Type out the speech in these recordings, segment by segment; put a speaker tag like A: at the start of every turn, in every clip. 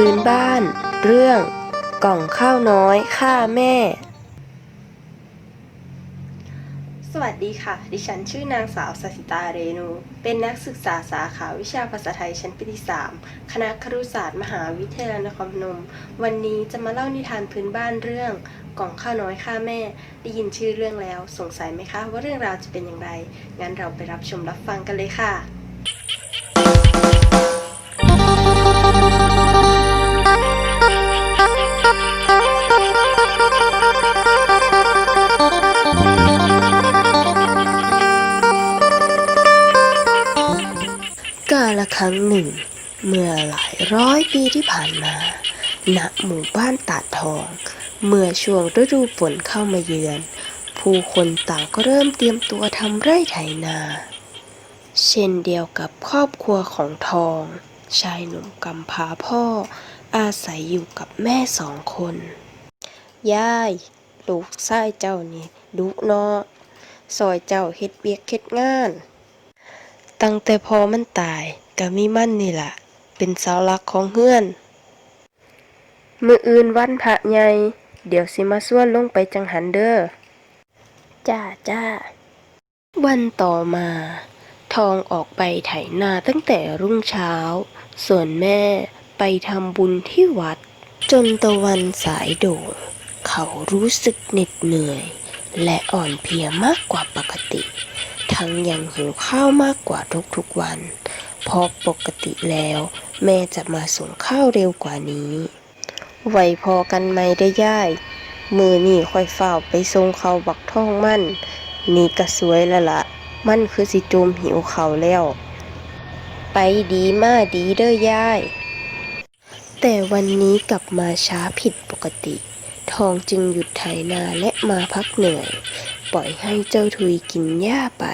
A: พื้นบ้าน เรื่อง กล่องข้าวน้อยฆ่าแม่ สวัสดีค่ะ ดิฉันชื่อนางสาวสสิตาเรนู เป็นนักศึกษาสาขาวิชาภาษาไทยชั้นปีที่3คณะครุศาสตร์มหาวิทยาลัยนครพนม วันนี้จะมาเล่านิทานพื้นบ้านเรื่อง กล่องข้าวน้อยฆ่าแม่ ได้ยินชื่อเรื่องแล้ว สงสัยไหมคะ ว่าเรื่องราวจะเป็นอย่างไร งั้นเราไปรับชมรับฟังกันเลยค่ะ รั้งหนึ่ง เมื่อหลายร้อยปีที่ผ่านมา ณ หมู่บ้านตาดทอง เมื่อช่วงฤดูฝนเข้ามาเยือน ผู้คนต่างก็เริ่มเตรียมตัวทำไร่ไถนา เช่นเดียวกับครอบครัวของทอง ชายหนุ่มกำพร้าพ่อ อาศัยอยู่กับแม่สองคน ยาย ลูกชายเจ้านี่ดุเนาะซอยเจ้าเฮ็ดเบียกเฮ็ดงาน ตั้งแต่พอมันตาย ก็มีมันนี่ล่ะ เป็นเสาหลักของเฮือน มืออื่นวันพระใหญ่ เดี๋ยวสิมาส่วนลงไปจังหันเด้อ จ้าจ้า วันต่อมา ทองออกไปไถนาตั้งแต่รุ่งเช้า ส่วนแม่ไปทำบุญที่วัด จนตะวันสายโด่งเขารู้สึกเหน็ดเหนื่อย และอ่อนเพลียมากกว่าปกติ ทั้งยังหิวข้าวมากกว่าทุกๆวัน เพราะปกติแล้ว แม่จะมาส่งข้าวเร็วกว่านี้ ไวพอกันไหมได้ย่าย มือนี่ค่อยเฝ้าไปส่งเขาบักท่องมั่น นี่ก็สวยล้วละมันคือสิจูมหิวเขาวแล้ว ไปดีมาดีเด้อย่าย แต่วันนี้กลับมาช้าผิดปกติ ทองจึงหยุดไถนาและมาพักเหนื่อย ปล่อยให้เจ้าทุยกินหญ้าไป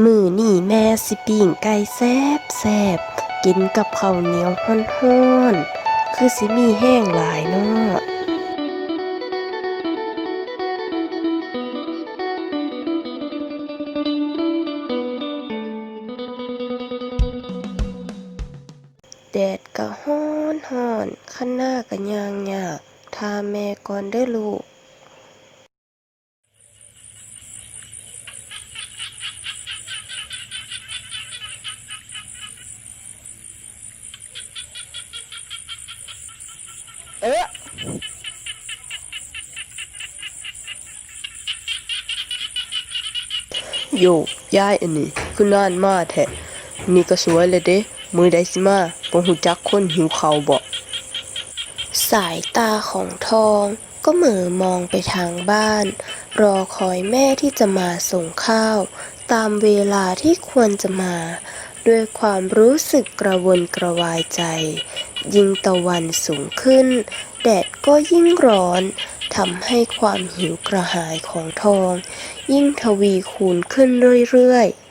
A: มือนี่แม่สิปิ้งไก่แซบแซบกินกับข้าวเหนียวฮ้อนๆคือสิมีแห้งหลายเนาะแดดก็ฮ้อนฮ้อนข้างหน้าก็ยางยากทาแม่ก่อนเด้อลูก โยยายอันนี้คือนานมาแท้นี่ก็สวยเลยเด้ มือใดสิมาบ่หูจักคนหิวเขาวบ่สายตาของทองก็เหม่อมองไปทางบ้าน รอคอยแม่ที่จะมาส่งข้าว ตามเวลาที่ควรจะมา ด้วยความรู้สึกกระวนกระวายใจ ยิ่งตะวันสูงขึ้น แดดก็ยิ่งร้อน ทำให้ความหิวกระหายของทอง ยิ่งทวีคูณขึ้นเรื่อยๆ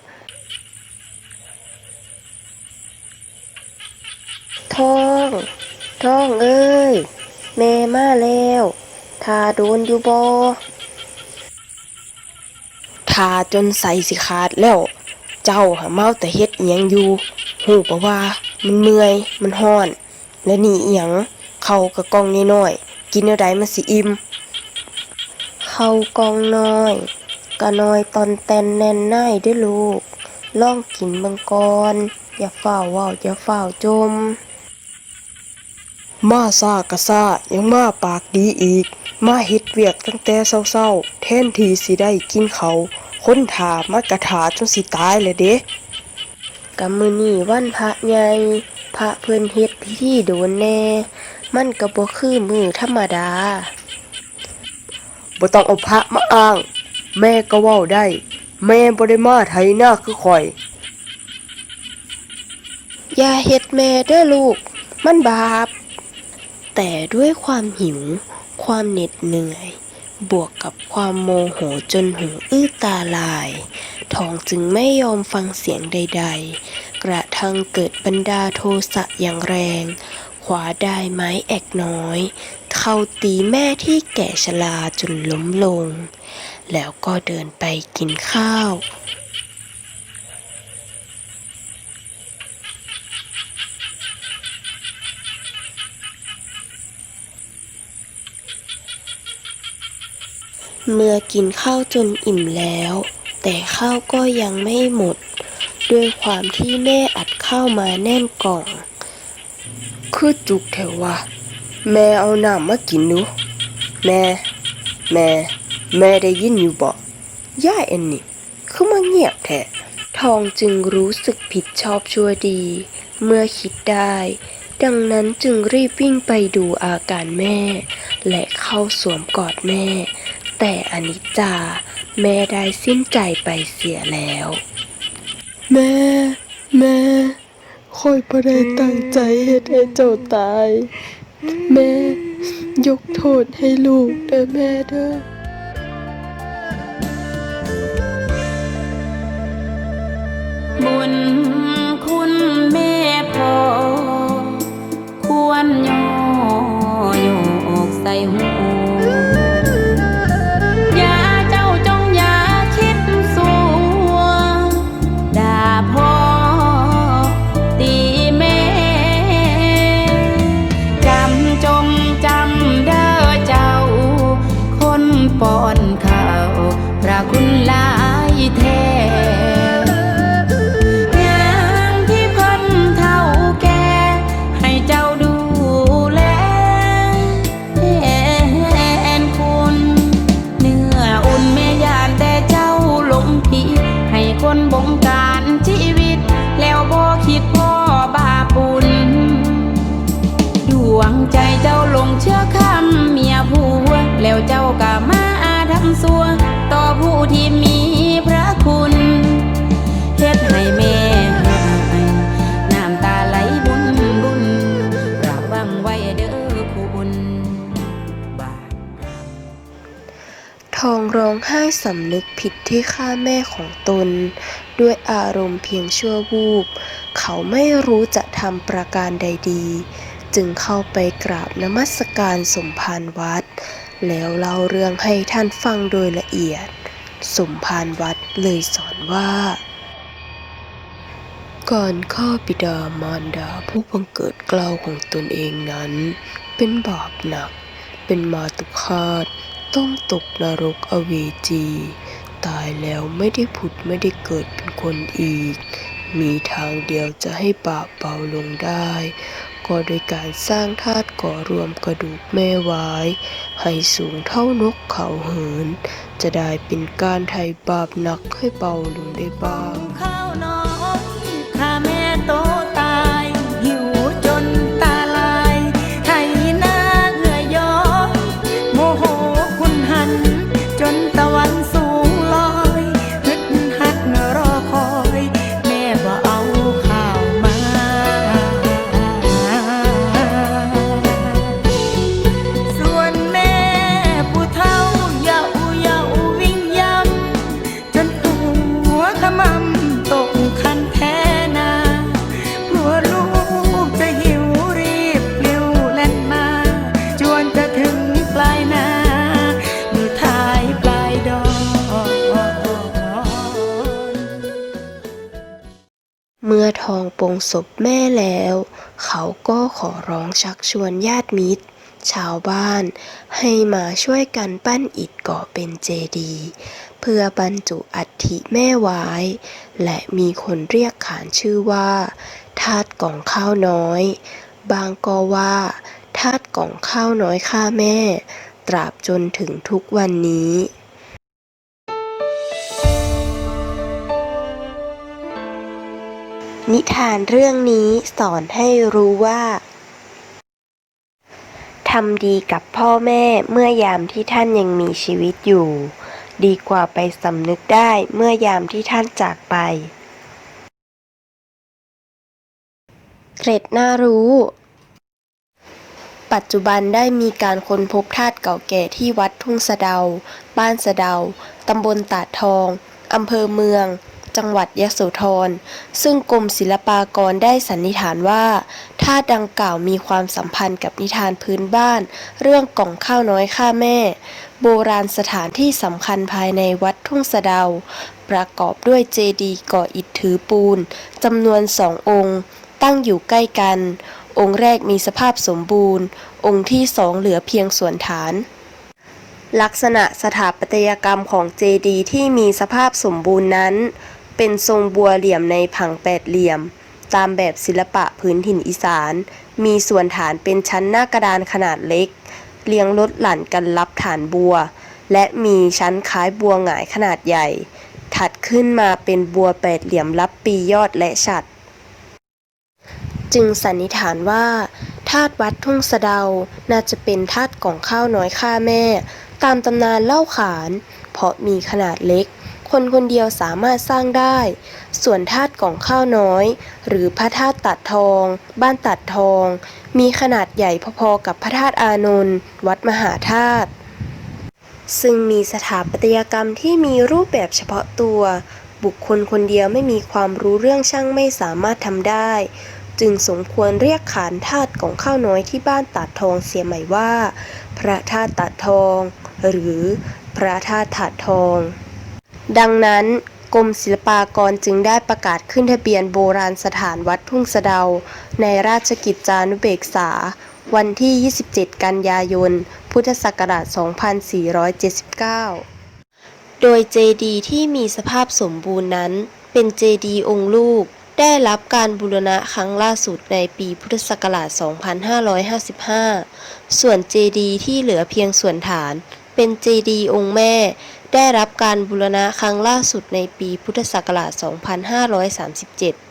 A: ทอง ทองเอ้ย แม่มาแล้วทาโดนอยู่บอทาจนใส่สิขาดแล้ว เจ้าหาเมาแต่เฮ็ดเอียงอยู่ หูปะว่า มันเมื่อย มันห้อน และนี่เอียง เขากระกองน้อยๆ กินเนื้อใดมันสิอิ่มเข้ากองน้อยกะน้อยตอนแตนแน่นน่ายด้วยลูกล่องกินบังกอนอย่าเฝ้าว่าอย่าเฝ้าจม มาซากะซายังมาปากดีอีก มาเฮ็ดเวียกตั้งแต่เศร้าๆแทนทีสิได้กินเขาวคนถามากระถาจนสิตายเลยเด้กำมือนี่วันพระใหญ่พระเพิ่นเฮ็ดพิธีโดนแน่ มันก็บ่คือมือธรรมดาบ่ต้องเอาพระมาอ้าง แม่ก็เว้าได้ แม่บ่ได้มาไถนาคือข่อย อย่าเฮ็ดแม่เด้อลูก มันบาป แต่ด้วยความหิว ความเหน็ดเหนื่อย บวกกับความโมโหจนหูอื้อตาลาย ทองจึงไม่ยอมฟังเสียงใด ๆ กระทั่งเกิดบรรดาโทสะอย่างแรง ว้าได้ไม้แอกน้อย เข้าตีแม่ที่แก่ชราจนล้มลง แล้วก็เดินไปกินข้าว เมื่อกินข้าวจนอิ่มแล้ว แต่ข้าวก็ยังไม่หมด ด้วยความที่แม่อัดข้าวมาแน่นกล่อง คือจุกแถววะแม่เอาน้ำมากินดู แม่ แม่ แม่ได้ยินอยู่บ่ย่ายเอ็นนี่คือมาเงียบแท้ทองจึงรู้สึกผิดชอบชั่วดี เมื่อคิดได้ ดังนั้นจึงรีบวิ่งไปดูอาการแม่ และเข้าสวมกอดแม่ แต่อนิจจา แม่ได้สิ้นใจไปเสียแล้ว แม่ แม่ คอยบ่ได้ตั้งใจเฮ็ดให้เจ้าตาย แม่ ยกโทษให้ลูกเด้อแม่เด้อ
B: บุญคุณแม่พ่อควรย่อโยกใส่หูอ ไห้
A: สำนึกผิดที่ฆ่าแม่ของตน ด้วยอารมณ์เพียงชั่ววูบ เขาไม่รู้จะทำประการใดดี จึงเข้าไปกราบนมัสการสมภารวัด แล้วเล่าเรื่องให้ท่านฟังโดยละเอียด สมภารวัดเลยสอนว่าการฆ่าบิดามารดาผู้บังเกิดเกล้าวของตนเองนั้น เป็นบาปหนัก เป็นมาตุคาต ต้องตกนรกอเวจี ตายแล้วไม่ได้ผุดไม่ได้เกิดเป็นคนอีก มีทางเดียวจะให้บาปเบาลงได้ ก็โดยการสร้างธาตุก่อรวมกระดูกแม่ไว้ ให้สูงเท่านกเขาเหิน จะได้เป็นการไถ่บาปหนักให้เบาลงได้บ้าง งปลงศพแม่แล้ว เขาก็ขอร้องชักชวนญาติมิตร ชาวบ้าน ให้มาช่วยกันปั้นอิฐก่อเป็นเจดีย์เพื่อบรรจุอัฐิแม่ไว้ และมีคนเรียกขานชื่อว่าธาตกล่องข้าวน้อย บางก็ว่าธาตกล่องข้าวน้อยข้าแม่ ตราบจนถึงทุกวันนี้ นิทานเรื่องนี้สอนให้รู้ว่าทำดีกับพ่อแม่เมื่อยามที่ท่านยังมีชีวิตอยู่ ดีกว่าไปสำนึกได้เมื่อยามที่ท่านจากไป เกร็ดน่ารู้ ปัจจุบันได้มีการค้นพบธาตุเก่าแก่ที่วัดทุ่งสะเดา บ้านสะเดา ตำบลตาดทอง อำเภอเมือง จังหวัดยโสธร ซึ่งกรมศิลปากรได้สันนิษฐานว่าธาตุดังกล่าวมีความสัมพันธ์กับนิทานพื้นบ้าน เรื่องกล่องข้าวน้อยข้าแม่ โบราณสถานที่สำคัญภายในวัดทุ่งสะเดา ประกอบด้วยเจดีย์ก่ออิฐถือปูนจำนวนสององค์ ตั้งอยู่ใกล้กัน องค์แรกมีสภาพสมบูรณ์ องค์ที่สองเหลือเพียงส่วนฐานลักษณะสถาปัตยกรรมของเจดีย์ที่มีสภาพสมบูรณ์นั้น เป็นทรงบัวเหลี่ยมในผังแปดเหลี่ยม ตามแบบศิลปะพื้นถิ่นอีสาน มีส่วนฐานเป็นชั้นหน้ากระดานขนาดเล็ก เรียงลดหลั่นกันรับฐานบัว และมีชั้นคล้ายบัวหงายขนาดใหญ่ ถัดขึ้นมาเป็นบัวแปดเหลี่ยมรับปียอดและฉัตรจึงสันนิษฐานว่าธาตุวัดทุ่งสะเดา น่าจะเป็นธาตุกล่องข้าวน้อยฆ่าแม่ ตามตำนานเล่าขาน เพราะมีขนาดเล็ก คนคนเดียวสามารถสร้างได้ ส่วนธาตุกล่องข้าวน้อย หรือพระธาตุตัดทอง บ้านตัดทอง มีขนาดใหญ่พอๆกับพระธาตุอานนท์วัดมหาธาตุซึ่งมีสถาปัตยกรรมที่มีรูปแบบเฉพาะตัว บุคคลคนเดียวไม่มีความรู้เรื่องช่างไม่สามารถทำได้ จึงสมควรเรียกขานธาตุของข้าวน้อยที่บ้านตัดทองเสียใหม่ว่า พระธาตุตัดทอง หรือพระธาตุถาดทอง ดังนั้นกรมศิลปากรจึงได้ประกาศขึ้นทะเบียนโบราณสถานวัดทุ่งสะเดา ในราชกิจจานุเบกษา วันที่ 27 กันยายน พุทธศักราช 2479 โดยเจดีย์ที่มีสภาพสมบูรณ์นั้น เป็นเจดีย์องค์ลูก ได้รับการบูรณะครั้งล่าสุดในปีพุทธศักราช 2555 ส่วนเจดีย์ที่เหลือเพียงส่วนฐาน เป็นเจดีย์องค์แม่ ได้รับการบูรณะครั้งล่าสุดในปีพุทธศักราช 2537